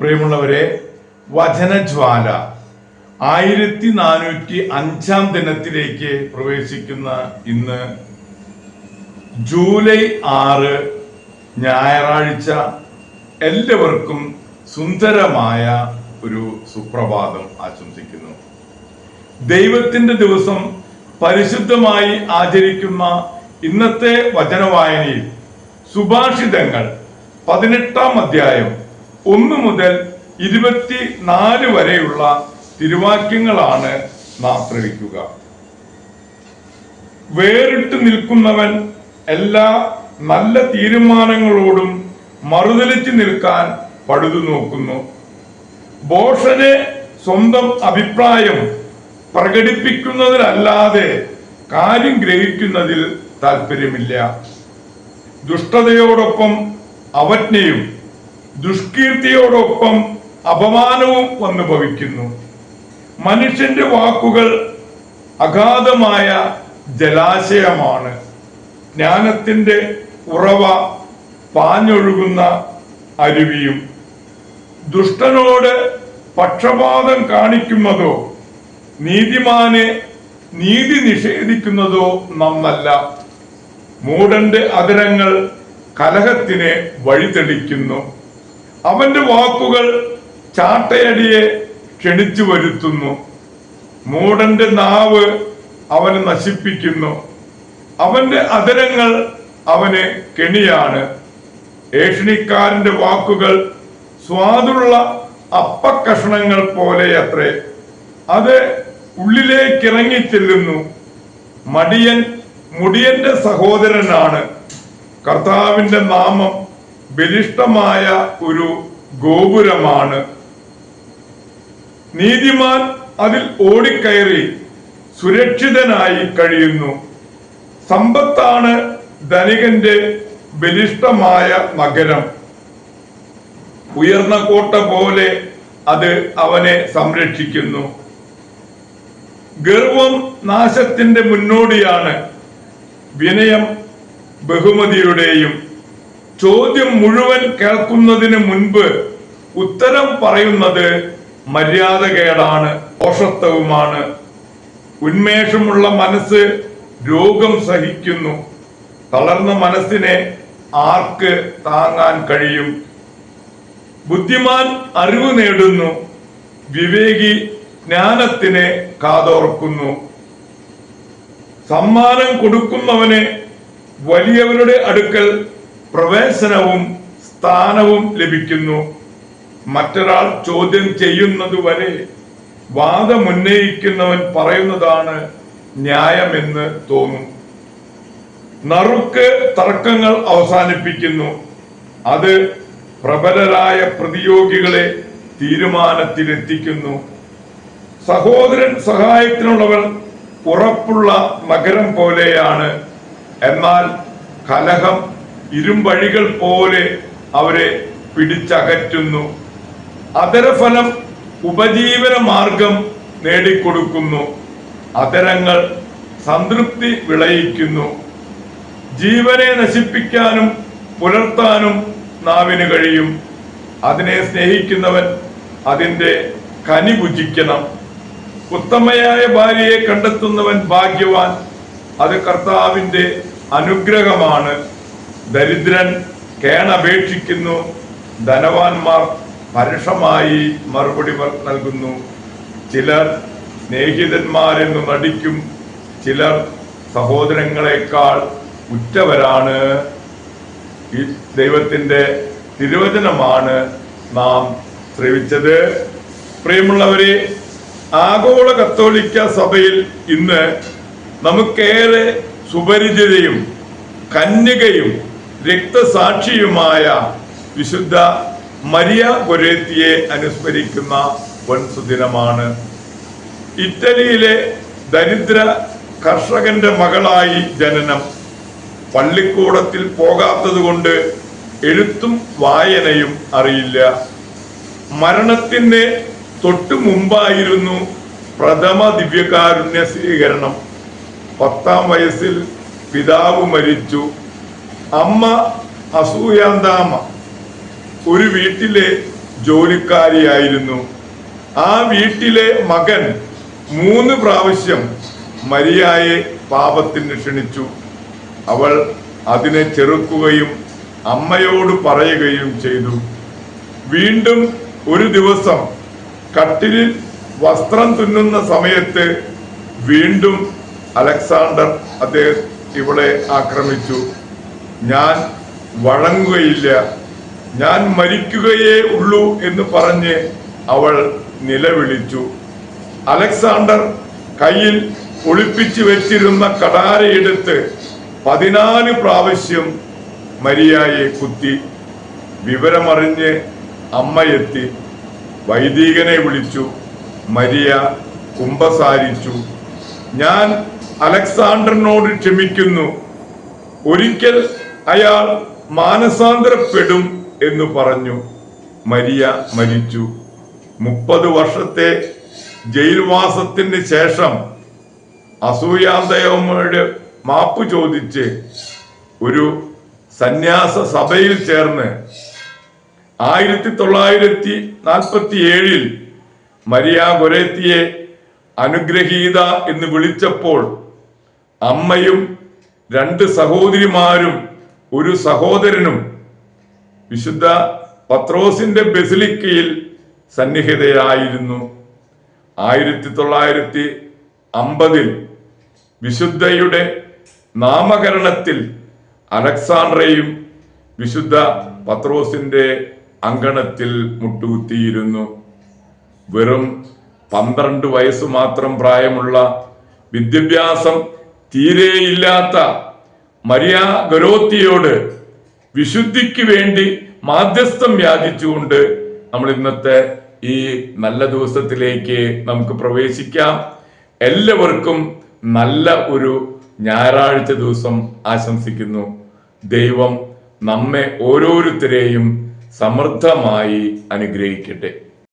പ്രിയമുള്ളവരെ വചനജ്വാല ആയിരത്തി നാനൂറ്റി അഞ്ചാം ദിനത്തിലേക്ക് പ്രവേശിക്കുന്ന ഇന്ന് ജൂലൈ ആറ് ഞായറാഴ്ച എല്ലാവർക്കും സുന്ദരമായ ഒരു സുപ്രഭാതം ആശംസിക്കുന്നു. ദൈവത്തിന്റെ ദിവസം പരിശുദ്ധമായി ആചരിക്കുന്ന ഇന്നത്തെ വചനവായനയിൽ സുഭാഷിതങ്ങൾ പതിനെട്ടാം അധ്യായം ഒന്ന് മുതൽ ഇരുപത്തി നാല് വരെയുള്ള തിരുവാക്യങ്ങളാണ് നാം ശ്രവിക്കുക വേറിട്ട് നിൽക്കുന്നവൻ എല്ലാ നല്ല തീരുമാനങ്ങളോടും മറുതലിച്ച് നിൽക്കാൻ പഴുതു നോക്കുന്നു. ബോഷനെ സ്വന്തം അഭിപ്രായം പ്രകടിപ്പിക്കുന്നതിലല്ലാതെ കാര്യം ഗ്രഹിക്കുന്നതിൽ താല്പര്യമില്ല ദുഷ്ടതയോടൊപ്പം അവജ്ഞയും ദുഷ്കീർത്തിയോടൊപ്പം അപമാനവും വന്നു ഭവിക്കുന്നു. മനുഷ്യന്റെ വാക്കുകൾ അഗാധമായ ജലാശയമാണ്. ജ്ഞാനത്തിന്റെ ഉറവ പാഞ്ഞൊഴുകുന്ന അരുവിയും ദുഷ്ടനോട് പക്ഷപാതം കാണിക്കുന്നതോ നീതിമാനെ നീതി നിഷേധിക്കുന്നതോ നന്നല്ല മൂടന്റെ അതിരങ്ങൾ കലഹത്തിന് വഴിതെളിക്കുന്നു. അവന്റെ വാക്കുകൾ ചാട്ടയടിയെ ക്ഷണിച്ചു വരുത്തുന്നു. മൂടന്റെ നാവ് അവനെ നശിപ്പിക്കുന്നു. അവന്റെ അതിരങ്ങൾ അവന് കെണിയാണ്. ഏഷണിക്കാരന്റെ വാക്കുകൾ സ്വാദുള്ള അപ്പക്കഷണങ്ങൾ പോലെയത്രേ. അത് ഉള്ളിലേക്കിറങ്ങി ചെല്ലുന്നു. മടിയൻ മുടിയന്റെ സഹോദരനാണ്. കർത്താവിന്റെ നാമം ബലിഷ്ടമായ ഒരു ഗോപുരമാണ്. നീതിമാൻ അതിൽ ഓടിക്കയറി സുരക്ഷിതനായി കഴിയുന്നു. സമ്പത്താണ് ധനികന്റെ ബലിഷ്ടമായ നഗരം. ഉയർന്ന കോട്ട പോലെ അത് അവനെ സംരക്ഷിക്കുന്നു. ഗർവം നാശത്തിന്റെ മുന്നോടിയാണ്. വിനയം ബഹുമതിയുടെയും ചോദ്യം മുഴുവൻ കേൾക്കുന്നതിന് മുൻപ് ഉത്തരം പറയുന്നത് മര്യാദകേടാണ് ദോഷത്വവുമാണ്. ഉന്മേഷമുള്ള മനസ്സ് രോഗം സഹിക്കുന്നു. തളർന്ന മനസ്സിനെ ആർക്ക് താങ്ങാൻ കഴിയും? ബുദ്ധിമാൻ അറിവ് നേടുന്നു. വിവേകി ജ്ഞാനത്തിന് കാതോർക്കുന്നു. സമ്മാനം കൊടുക്കുന്നവനെ വലിയവരുടെ അടുക്കൽ പ്രവേശനവും സ്ഥാനവും ലഭിക്കുന്നു. മറ്റൊരാൾ ചോദ്യം ചെയ്യുന്നതുവരെ വാദമുന്നയിക്കുന്നവൻ പറയുന്നതാണ് ന്യായമെന്ന് തോന്നും. നറുക്ക് തർക്കങ്ങൾ അവസാനിപ്പിക്കുന്നു. അത് പ്രബലരായ പ്രതിയോഗികളെ തീരുമാനത്തിലെത്തിക്കുന്നു. സഹോദരൻ സഹായത്തിനുള്ളവർ ഉറപ്പുള്ള നഗരം പോലെയാണ്. എന്നാൽ കലഹം ഇരുമ്പഴികൾ പോലെ അവരെ പിടിച്ചകറ്റുന്നു. അതരഫലം ഉപജീവന മാർഗം നേടിക്കൊടുക്കുന്നു. അതരങ്ങൾ സംതൃപ്തി വിളയിക്കുന്നു. ജീവനെ നശിപ്പിക്കാനും പുലർത്താനും നാവിന് കഴിയും. അതിനെ സ്നേഹിക്കുന്നവൻ അതിന്റെ കനി ഭുജിക്കണം. ഉത്തമയായ ഭാര്യയെ കണ്ടെത്തുന്നവൻ ഭാഗ്യവാൻ. അത് കർത്താവിന്റെ അനുഗ്രഹമാണ്. ദരിദ്രൻ കേണപേക്ഷിക്കുന്നു. ധനവാന്മാർ പരുഷമായി മറുപടി നൽകുന്നു. ചിലർ സ്നേഹിതന്മാരെന്ന് നടിക്കും ചിലർ സഹോദരങ്ങളെക്കാൾ ഉറ്റവരാണ്. ഈ ദൈവത്തിന്റെ തിരുവചനമാണ് നാം ശ്രവിച്ചത്. പ്രിയമുള്ളവരെ ആഗോള കത്തോലിക്ക സഭയിൽ ഇന്ന് നമുക്കേറെ സുപരിചിതയും കന്യകയും രക്തസാക്ഷിയുമായ വിശുദ്ധ മരിയ കൊരേത്തിയെ അനുസ്മരിക്കുന്ന വൻസുദിനമാണ്. ഇറ്റലിയിലെ ദരിദ്ര കർഷകന്റെ മകളായി ജനനം. പള്ളിക്കൂടത്തിൽ പോകാത്തത് കൊണ്ട് എഴുത്തും വായനയും അറിയില്ല. മരണത്തിന് തൊട്ടു മുമ്പായിരുന്നു പ്രഥമ ദിവ്യകാരുണ്യ സ്വീകരണം പത്താം വയസ്സിൽ പിതാവ് മരിച്ചു. അമ്മ അസൂയാന്താമ ഒരു വീട്ടിലെ ജോലിക്കാരിയായിരുന്നു. ആ വീട്ടിലെ മകൻ മൂന്ന് പ്രാവശ്യം മരിയായെ പാപത്തിന് ക്ഷണിച്ചു. അവൾ അതിനെ ചെറുക്കുകയും അമ്മയോട് പറയുകയും ചെയ്തു. വീണ്ടും ഒരു ദിവസം കട്ടിലിൽ വസ്ത്രം തുന്നുന്ന സമയത്ത് വീണ്ടും അലക്സാണ്ടർ അദ്ദേഹം ഇവിടെ ആക്രമിച്ചു. ഞാൻ വഴങ്ങുകയില്ല. ഞാൻ മരിക്കുകയേ ഉള്ളൂ എന്ന് പറഞ്ഞ് അവൾ നിലവിളിച്ചു. അലക്സാണ്ടർ കയ്യിൽ ഒളിപ്പിച്ചു വെച്ചിരുന്ന കടാരയെടുത്ത് പതിനാല് പ്രാവശ്യം മരിയായെ കുത്തി. വിവരമറിഞ്ഞ് അമ്മയെത്തി വൈദികനെ വിളിച്ചു. മരിയ കുംഭസാരിച്ചു ഞാൻ അലക്സാണ്ടറിനോട് ക്ഷമിക്കുന്നു. ഒരിക്കൽ അയാൾ മാനസാന്തരപ്പെടും എന്ന് പറഞ്ഞു. മരിയ മരിച്ചു. മുപ്പത് വർഷത്തെ ജയിൽവാസത്തിന് ശേഷം അസൂയാന്തയോമയുടെ മാപ്പ് ചോദിച്ച് ഒരു സന്യാസ സഭയിൽ ചേർന്ന് ആയിരത്തി തൊള്ളായിരത്തി നാൽപ്പത്തി ഏഴിൽ മരിയ ഗൊരേത്തിയെ അനുഗ്രഹീത എന്ന് വിളിച്ചപ്പോൾ അമ്മയും രണ്ട് സഹോദരിമാരും ഒരു സഹോദരനും വിശുദ്ധ പത്രോസിന്റെ ബസിലിക്കയിൽ സന്നിഹിതയായിരുന്നു. ആയിരത്തി തൊള്ളായിരത്തി അമ്പതിൽ വിശുദ്ധയുടെ നാമകരണത്തിൽ അലക്സാണ്ട്രയും വിശുദ്ധ പത്രോസിന്റെ അങ്കണത്തിൽ മുട്ടുകുത്തിയിരുന്നു. വെറും പന്ത്രണ്ട് വയസ്സ് മാത്രം പ്രായമുള്ള വിദ്യാഭ്യാസം തീരെയില്ലാത്ത മരിയ ഗരോത്തിയോട് വിശുദ്ധിക്ക് വേണ്ടി മാധ്യസ്ഥം യാചിച്ചുകൊണ്ട് നമ്മൾ ഇന്നത്തെ ഈ നല്ല ദിവസത്തിലേക്ക് നമുക്ക് പ്രവേശിക്കാം. എല്ലാവർക്കും നല്ല ഒരു ഞായറാഴ്ച ദിവസം ആശംസിക്കുന്നു. ദൈവം നമ്മെ ഓരോരുത്തരെയും സമൃദ്ധമായി അനുഗ്രഹിക്കട്ടെ.